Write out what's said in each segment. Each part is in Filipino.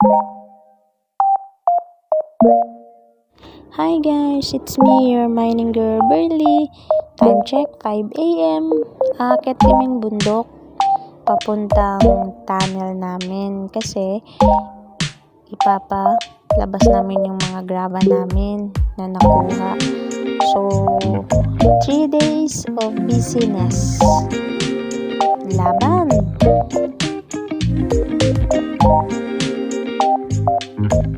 Hi guys, it's me, your mining girl Burley. Time check, 5 a.m. Akit kaming bundok papuntang tunnel namin kasi ipapalabas namin yung mga graba namin na nakuha. So, 3 days of busyness. Laban!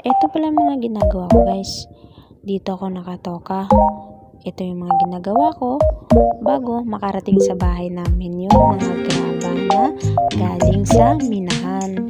Ito pala mga ginagawa ko guys. Dito ako nakatoka. Ito yung mga ginagawa ko bago makarating sa bahay namin yung mga graba na galing sa minahan.